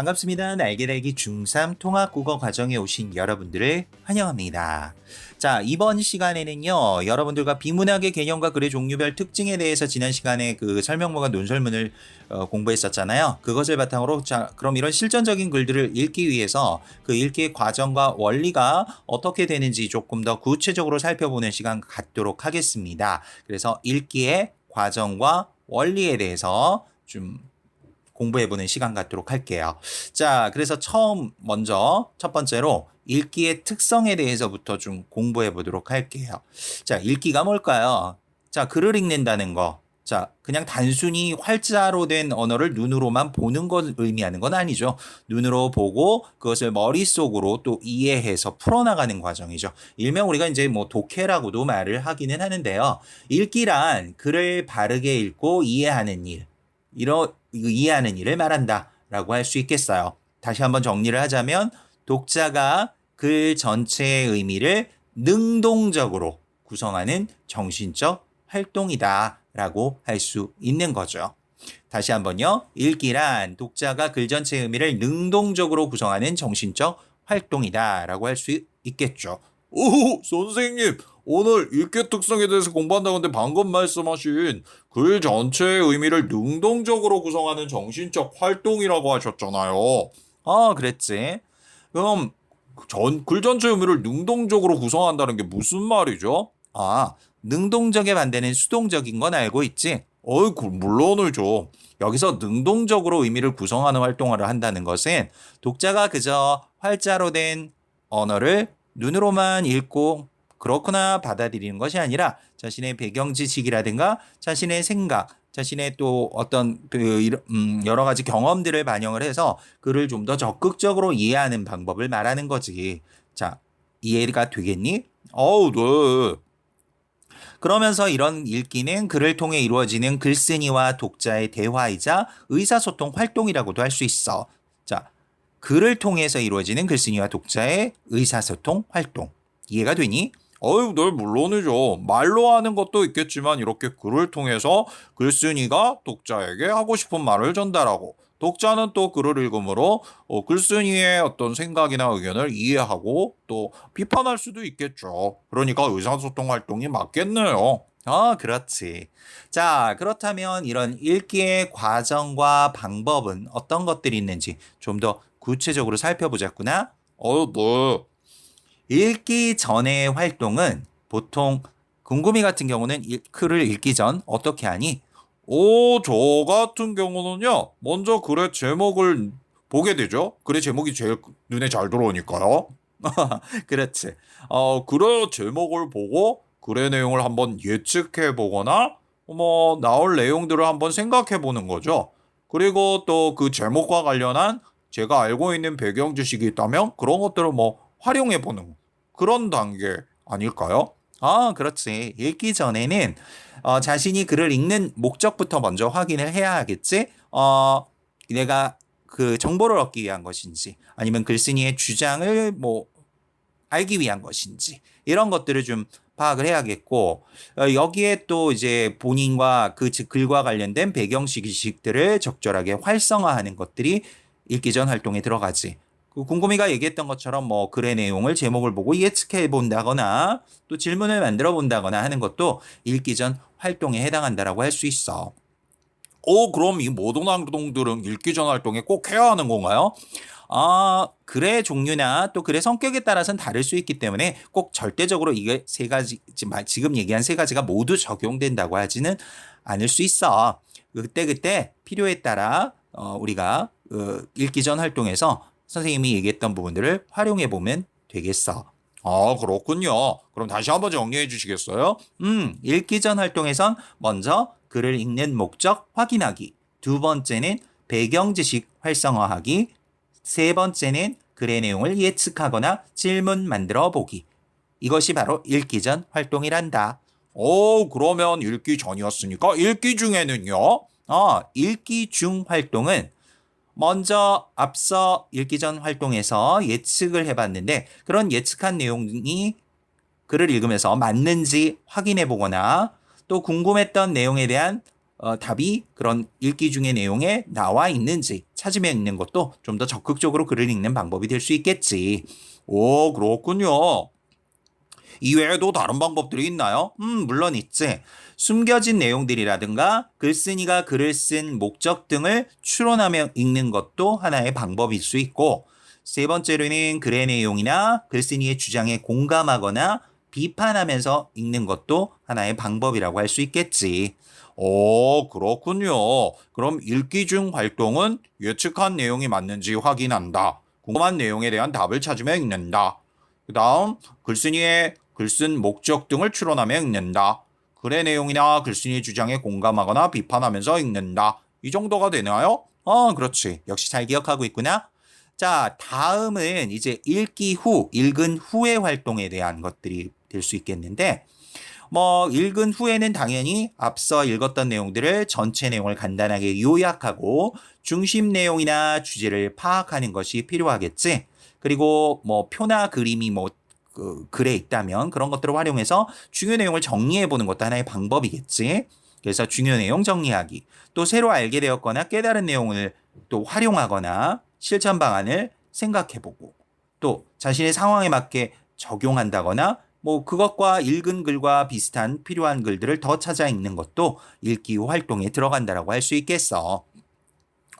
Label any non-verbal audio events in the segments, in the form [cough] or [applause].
반갑습니다. 날개달기 중3 통합국어 과정에 오신 여러분들을 환영합니다. 자, 이번 시간에는요, 여러분들과 비문학의 개념과 글의 종류별 특징에 대해서 지난 시간에 그 설명문과 논설문을 어, 공부했었잖아요. 그것을 바탕으로, 자, 그럼 이런 실전적인 글들을 읽기 위해서 그 읽기의 과정과 원리가 어떻게 되는지 조금 더 구체적으로 살펴보는 시간 갖도록 하겠습니다. 그래서 읽기의 과정과 원리에 대해서 좀 공부해보는 시간 갖도록 할게요. 자, 그래서 처음 먼저 첫 번째로 읽기의 특성에 대해서부터 좀 공부해 보도록 할게요. 자, 읽기가 뭘까요? 자, 글을 읽는다는 거. 자, 그냥 단순히 활자로 된 언어를 눈으로만 보는 걸 의미하는 건 아니죠. 눈으로 보고 그것을 머릿속으로 또 이해해서 풀어나가는 과정이죠. 일명 우리가 이제 뭐 독해라고도 말을 하기는 하는데요. 읽기란 글을 바르게 읽고 이해하는 일. 이러, 이해하는 일을 말한다 라고 할 수 있겠어요. 다시 한번 정리를 하자면 독자가 글 전체의 의미를 능동적으로 구성하는 정신적 활동이다 라고 할 수 있는 거죠. 다시 한번요. 읽기란 독자가 글 전체의 의미를 능동적으로 구성하는 정신적 활동이다 라고 할 수 있겠죠. 오, 선생님, 오늘 읽기 특성에 대해서 공부한다는데 방금 말씀하신 글 전체의 의미를 능동적으로 구성하는 정신적 활동이라고 하셨잖아요. 어, 그랬지. 그럼 전, 글 전체 의미를 능동적으로 구성한다는 게 무슨 말이죠? 아, 능동적의 반대는 수동적인 건 알고 있지? 어이, 그, 물론이죠. 여기서 능동적으로 의미를 구성하는 활동을 한다는 것은 독자가 그저 활자로 된 언어를 눈으로만 읽고 그렇구나 받아들이는 것이 아니라 자신의 배경 지식이라든가 자신의 생각, 자신의 또 어떤 그 음, 여러 가지 경험들을 반영을 해서 글을 좀더 적극적으로 이해하는 방법을 말하는 거지. 자, 이해가 되겠니? 아우, 네. 그러면서 이런 읽기는 글을 통해 이루어지는 글쓴이와 독자의 대화이자 의사소통 활동이라고도 할 수 있어. 자, 글을 통해서 이루어지는 글쓴이와 독자의 의사소통 활동. 이해가 되니? 어유, 네, 물론이죠. 말로 하는 것도 있겠지만 이렇게 글을 통해서 글쓴이가 독자에게 하고 싶은 말을 전달하고 독자는 또 글을 읽음으로 어, 글쓴이의 어떤 생각이나 의견을 이해하고 또 비판할 수도 있겠죠. 그러니까 의사소통 활동이 맞겠네요. 어, 그렇지. 자, 그렇다면 이런 읽기의 과정과 방법은 어떤 것들이 있는지 좀 더 구체적으로 살펴보자꾸나. 어, 네. 읽기 전의 활동은 보통 궁금이 같은 경우는 일- 글을 읽기 전 어떻게 하니? 오, 저 같은 경우는요. 먼저 글의 제목을 보게 되죠. 글의 제목이 제일 눈에 잘 들어오니까요. [laughs] 그렇지. 어, 글의 제목을 보고 글의 내용을 한번 예측해 보거나 뭐 나올 내용들을 한번 생각해 보는 거죠. 그리고 또 그 제목과 관련한 제가 알고 있는 배경 지식이 있다면 그런 것들을 뭐 활용해 보는 그런 단계 아닐까요? 아, 그렇지. 읽기 전에는 어, 자신이 글을 읽는 목적부터 먼저 확인을 해야 하겠지. 어, 내가 그 정보를 얻기 위한 것인지 아니면 글쓴이의 주장을 뭐 알기 위한 것인지 이런 것들을 좀 파악을 해야겠고 어, 여기에 또 이제 본인과 그즉 글과 관련된 배경 지식들을 적절하게 활성화하는 것들이 읽기 전 활동에 들어가지. 그 궁금이가 얘기했던 것처럼 뭐 글의 내용을 제목을 보고 예측해 본다거나 또 질문을 만들어 본다거나 하는 것도 읽기 전 활동에 해당한다라고 할 수 있어. 오, 그럼 이 모든 활동들은 읽기 전 활동에 꼭 해야 하는 건가요? 아, 글의 종류나 또 글의 성격에 따라서는 다를 수 있기 때문에 꼭 절대적으로 이게 세 가지, 지금 얘기한 세 가지가 모두 적용된다고 하지는 않을 수 있어. 그때그때 필요에 따라 어, 우리가 어, 읽기 전 활동에서 선생님이 얘기했던 부분들을 활용해 보면 되겠어. 아, 그렇군요. 그럼 다시 한번 정리해 주시겠어요? 음, 읽기 전 활동에선 먼저 글을 읽는 목적 확인하기. 두 번째는 배경 지식 활성화하기. 세 번째는 글의 내용을 예측하거나 질문 만들어 보기. 이것이 바로 읽기 전 활동이란다. 오, 그러면 읽기 전이었으니까 읽기 중에는요? 어, 읽기 중 활동은 먼저 앞서 읽기 전 활동에서 예측을 해봤는데 그런 예측한 내용이 글을 읽으면서 맞는지 확인해 보거나 또 궁금했던 내용에 대한 어, 답이 그런 읽기 중의 내용에 나와 있는지 찾으며 읽는 것도 좀 더 적극적으로 글을 읽는 방법이 될 수 있겠지. 오, 그렇군요. 이외에도 다른 방법들이 있나요? 음, 물론 있지. 숨겨진 내용들이라든가 글쓴이가 글을 쓴 목적 등을 추론하며 읽는 것도 하나의 방법일 수 있고, 세 번째로는 글의 내용이나 글쓴이의 주장에 공감하거나 비판하면서 읽는 것도 하나의 방법이라고 할 수 있겠지. 오, 그렇군요. 그럼 읽기 중 활동은 예측한 내용이 맞는지 확인한다. 궁금한 내용에 대한 답을 찾으며 읽는다. 그 다음, 글쓴이의 글쓴 목적 등을 추론하며 읽는다. 글의 내용이나 글쓴이의 주장에 공감하거나 비판하면서 읽는다. 이 정도가 되나요? 어, 그렇지. 역시 잘 기억하고 있구나. 자, 다음은 이제 읽기 후, 읽은 후의 활동에 대한 것들이 될 수 있겠는데, 뭐, 읽은 후에는 당연히 앞서 읽었던 내용들을 전체 내용을 간단하게 요약하고 중심 내용이나 주제를 파악하는 것이 필요하겠지. 그리고 뭐, 표나 그림이 뭐, 그 글에 있다면 그런 것들을 활용해서 중요 내용을 정리해 보는 것도 하나의 방법이겠지. 그래서 중요 내용 정리하기. 또 새로 알게 되었거나 깨달은 내용을 또 활용하거나 실천 방안을 생각해 보고 또 자신의 상황에 맞게 적용한다거나 뭐 그것과 읽은 글과 비슷한 필요한 글들을 더 찾아 읽는 것도 읽기 후 활동에 들어간다라고 할 수 있겠어.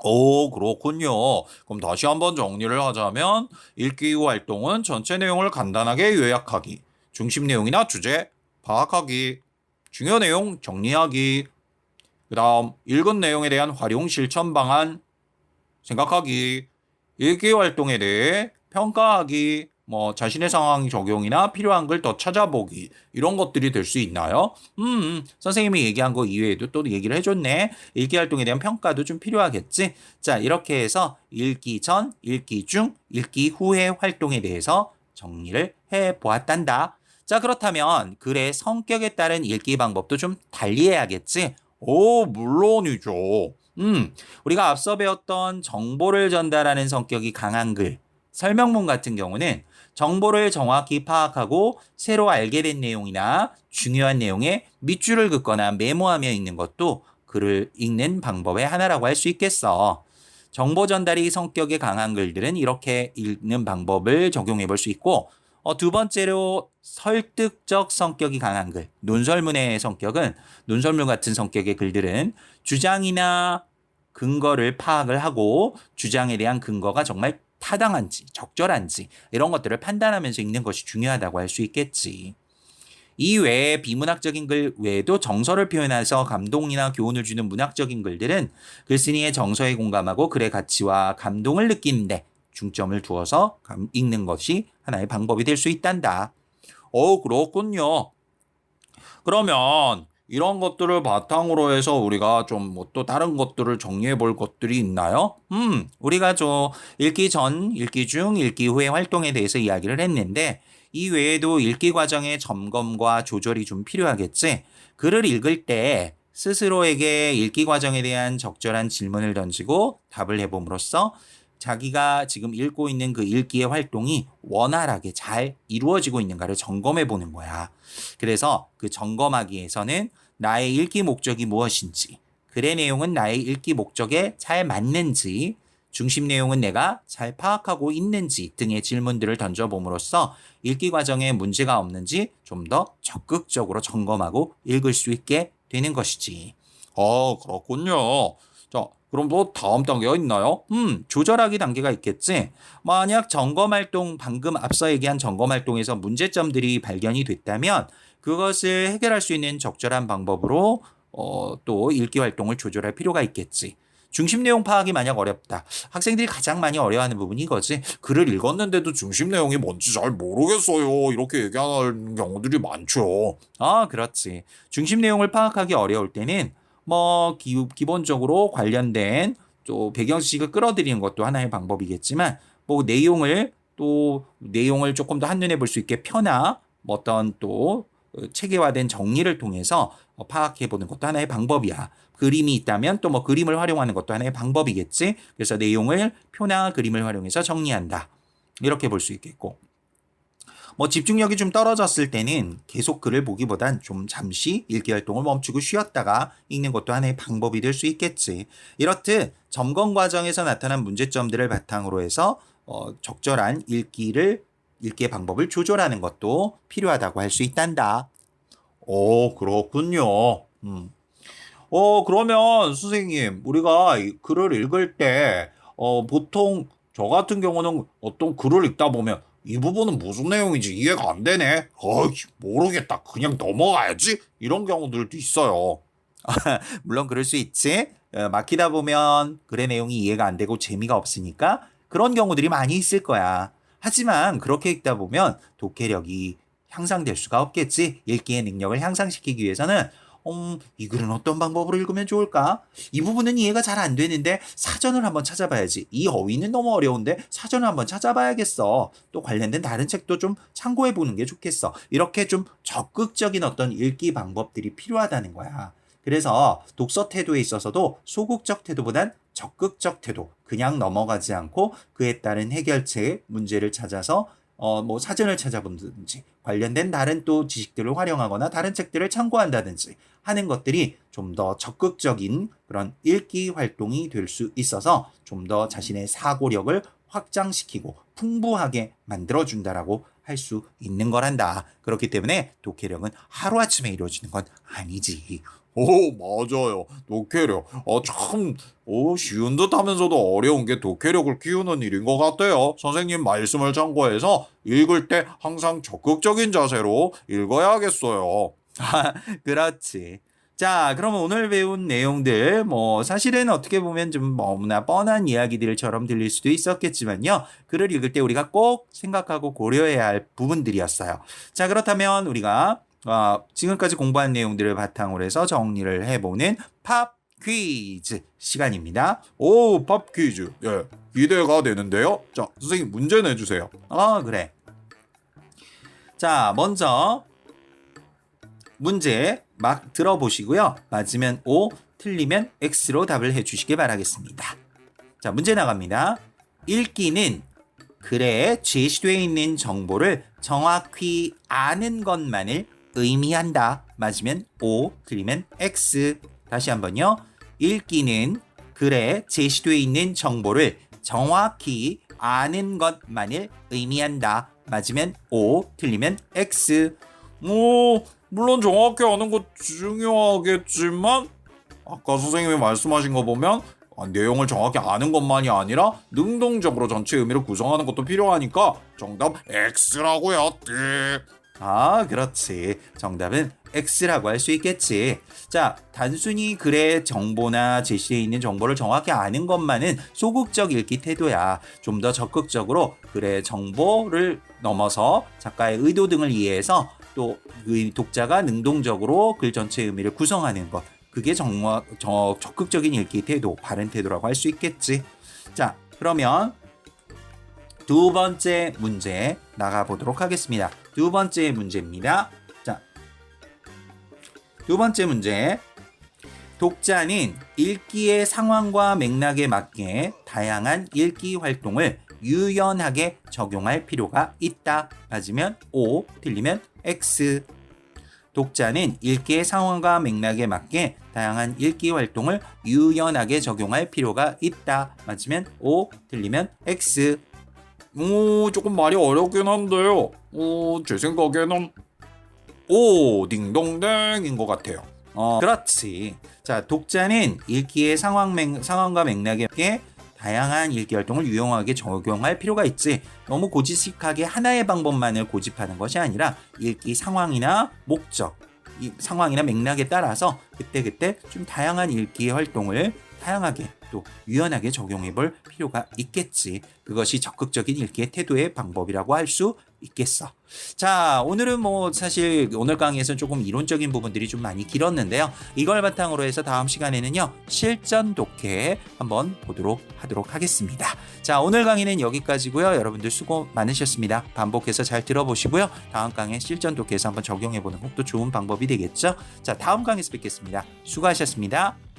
오, 그렇군요. 그럼 다시 한번 정리를 하자면 읽기 후 활동은 전체 내용을 간단하게 요약하기, 중심 내용이나 주제 파악하기, 중요 내용 정리하기, 그 다음 읽은 내용에 대한 활용 실천 방안 생각하기, 읽기 활동에 대해 평가하기, 뭐 자신의 상황 적용이나 필요한 걸 더 찾아보기 이런 것들이 될 수 있나요? 음, 음, 선생님이 얘기한 거 이외에도 또 얘기를 해줬네. 읽기 활동에 대한 평가도 좀 필요하겠지. 자, 이렇게 해서 읽기 전, 읽기 중, 읽기 후의 활동에 대해서 정리를 해 보았단다. 자, 그렇다면 글의 성격에 따른 읽기 방법도 좀 달리해야겠지. 오, 물론이죠. 음, 우리가 앞서 배웠던 정보를 전달하는 성격이 강한 글, 설명문 같은 경우는 정보를 정확히 파악하고 새로 알게 된 내용이나 중요한 내용에 밑줄을 긋거나 메모하며 읽는 것도 글을 읽는 방법의 하나라고 할 수 있겠어. 정보 전달이 성격이 강한 글들은 이렇게 읽는 방법을 적용해 볼 수 있고, 어, 두 번째로 설득적 성격이 강한 글, 논설문의 성격은 논설문 같은 성격의 글들은 주장이나 근거를 파악을 하고 주장에 대한 근거가 정말 타당한지 적절한지 이런 것들을 판단하면서 읽는 것이 중요하다고 할 수 있겠지. 이 외에 비문학적인 글 외에도 정서를 표현해서 감동이나 교훈을 주는 문학적인 글들은 글쓴이의 정서에 공감하고 글의 가치와 감동을 느끼는데 중점을 두어서 감- 읽는 것이 하나의 방법이 될 수 있단다. 어, 그렇군요. 그러면 이런 것들을 바탕으로 해서 우리가 좀 뭐 또 다른 것들을 정리해 볼 것들이 있나요? 음, 우리가 저 읽기 전, 읽기 중, 읽기 후의 활동에 대해서 이야기를 했는데 이 외에도 읽기 과정의 점검과 조절이 좀 필요하겠지. 글을 읽을 때 스스로에게 읽기 과정에 대한 적절한 질문을 던지고 답을 해봄으로써 자기가 지금 읽고 있는 그 읽기의 활동이 원활하게 잘 이루어지고 있는가를 점검해 보는 거야. 그래서 그 점검하기 위해서는 나의 읽기 목적이 무엇인지, 글의 내용은 나의 읽기 목적에 잘 맞는지, 중심 내용은 내가 잘 파악하고 있는지 등의 질문들을 던져봄으로써 읽기 과정에 문제가 없는지 좀 더 적극적으로 점검하고 읽을 수 있게 되는 것이지. 아, 그렇군요. 자, 그럼 또 다음 단계가 있나요? 음, 조절하기 단계가 있겠지. 만약 점검 활동, 방금 앞서 얘기한 점검 활동에서 문제점들이 발견이 됐다면 그것을 해결할 수 있는 적절한 방법으로 어, 또 읽기 활동을 조절할 필요가 있겠지. 중심 내용 파악이 만약 어렵다. 학생들이 가장 많이 어려워하는 부분이 이거지. 글을 읽었는데도 중심 내용이 뭔지 잘 모르겠어요. 이렇게 얘기하는 경우들이 많죠. 아, 그렇지. 중심 내용을 파악하기 어려울 때는 뭐 기, 기본적으로 관련된 또 배경 지식을 끌어들이는 것도 하나의 방법이겠지만 뭐 내용을 또 내용을 조금 더 한눈에 볼 수 있게 펴나 뭐 어떤 또 어, 체계화된 정리를 통해서 어, 파악해 보는 것도 하나의 방법이야. 그림이 있다면 또 뭐 그림을 활용하는 것도 하나의 방법이겠지. 그래서 내용을 표나 그림을 활용해서 정리한다. 이렇게 볼 수 있겠고. 뭐 집중력이 좀 떨어졌을 때는 계속 글을 보기보단 좀 잠시 읽기 활동을 멈추고 쉬었다가 읽는 것도 하나의 방법이 될 수 있겠지. 이렇듯 점검 과정에서 나타난 문제점들을 바탕으로 해서 어, 적절한 읽기를 읽기의 방법을 조절하는 것도 필요하다고 할 수 있단다. 어, 그렇군요. 음. 어, 그러면 선생님, 우리가 이 글을 읽을 때, 어, 보통 저 같은 경우는 어떤 글을 읽다 보면 이 부분은 무슨 내용인지 이해가 안 되네. 어이, 모르겠다. 그냥 넘어가야지. 이런 경우들도 있어요. [laughs] 물론 그럴 수 있지. 어, 막히다 보면 글의 내용이 이해가 안 되고 재미가 없으니까 그런 경우들이 많이 있을 거야. 하지만 그렇게 읽다 보면 독해력이 향상될 수가 없겠지. 읽기의 능력을 향상시키기 위해서는 음, 이 글은 어떤 방법으로 읽으면 좋을까? 이 부분은 이해가 잘 안 되는데 사전을 한번 찾아봐야지. 이 어휘는 너무 어려운데 사전을 한번 찾아봐야겠어. 또 관련된 다른 책도 좀 참고해 보는 게 좋겠어. 이렇게 좀 적극적인 어떤 읽기 방법들이 필요하다는 거야. 그래서 독서 태도에 있어서도 소극적 태도보단 적극적 태도, 그냥 넘어가지 않고 그에 따른 해결책 문제를 찾아서 어, 뭐 사전을 찾아본다든지 관련된 다른 또 지식들을 활용하거나 다른 책들을 참고한다든지 하는 것들이 좀 더 적극적인 그런 읽기 활동이 될 수 있어서 좀 더 자신의 사고력을 확장시키고 풍부하게 만들어준다라고 할 수 있는 거란다. 그렇기 때문에 독해력은 하루아침에 이루어지는 건 아니지. 오, 맞아요. 독해력. 어, 참, 오, 쉬운 듯 하면서도 어려운 게 독해력을 키우는 일인 것 같아요. 선생님 말씀을 참고해서 읽을 때 항상 적극적인 자세로 읽어야겠어요. [laughs] 그렇지. 자, 그러면 오늘 배운 내용들, 뭐, 사실은 어떻게 보면 좀 너무나 뻔한 이야기들처럼 들릴 수도 있었겠지만요. 글을 읽을 때 우리가 꼭 생각하고 고려해야 할 부분들이었어요. 자, 그렇다면 우리가, 어, 지금까지 공부한 내용들을 바탕으로 해서 정리를 해보는 팝 퀴즈 시간입니다. 오, 팝 퀴즈. 예, 기대가 되는데요. 자, 선생님 문제 내주세요. 어, 그래. 자, 먼저 문제 막 들어보시고요. 맞으면 O, 틀리면 X로 답을 해주시기 바라겠습니다. 자, 문제 나갑니다. 읽기는 글에 제시되어 있는 정보를 정확히 아는 것만을 의미한다. 맞으면 O, 틀리면 X. 다시 한번요. 읽기는 글에 제시되어 있는 정보를 정확히 아는 것만을 의미한다. 맞으면 O, 틀리면 X. 뭐, 물론 정확히 아는 것 중요하겠지만, 아까 선생님이 말씀하신 거 보면, 아, 내용을 정확히 아는 것만이 아니라 능동적으로 전체 의미를 구성하는 것도 필요하니까 정답 X라고요. 띠. 아, 그렇지. 정답은 X라고 할 수 있겠지. 자, 단순히 글의 정보나 제시되어 있는 정보를 정확히 아는 것만은 소극적 읽기 태도야. 좀 더 적극적으로 글의 정보를 넘어서 작가의 의도 등을 이해해서 또그 독자가 능동적으로 글 전체 의미를 구성하는 것. 그게 저 적극적인 읽기 태도, 바른 태도라고 할 수 있겠지. 자, 그러면 두 번째 문제 나가 보도록 하겠습니다. 두 번째 문제입니다. 자, 두 번째 문제. 독자는 읽기의 상황과 맥락에 맞게 다양한 읽기 활동을 유연하게 적용할 필요가 있다. 맞으면 O, 틀리면 X. 독자는 읽기의 상황과 맥락에 맞게 다양한 읽기 활동을 유연하게 적용할 필요가 있다. 맞으면 O, 틀리면 X. 오, 조금 말이 어렵긴 한데요. 오, 제 생각에는 오, 딩동댕인 것 같아요. 어, 그렇지. 자, 독자는 읽기의 상황 맥, 상황과 맥락에 다양한 읽기 활동을 유용하게 적용할 필요가 있지. 너무 고지식하게 하나의 방법만을 고집하는 것이 아니라 읽기 상황이나 목적, 이 상황이나 맥락에 따라서 그때그때 좀 다양한 읽기 활동을 다양하게 또 유연하게 적용해 볼 필요가 있겠지. 그것이 적극적인 읽기의 태도의 방법이라고 할 수 있겠어. 자, 오늘은 뭐 사실 오늘 강의에서는 조금 이론적인 부분들이 좀 많이 길었는데요. 이걸 바탕으로 해서 다음 시간에는요, 실전 독해 한번 보도록 하도록 하겠습니다. 자, 오늘 강의는 여기까지고요. 여러분들 수고 많으셨습니다. 반복해서 잘 들어보시고요. 다음 강의 실전 독해에서 한번 적용해 보는 것도 좋은 방법이 되겠죠. 자, 다음 강의에서 뵙겠습니다. 수고하셨습니다.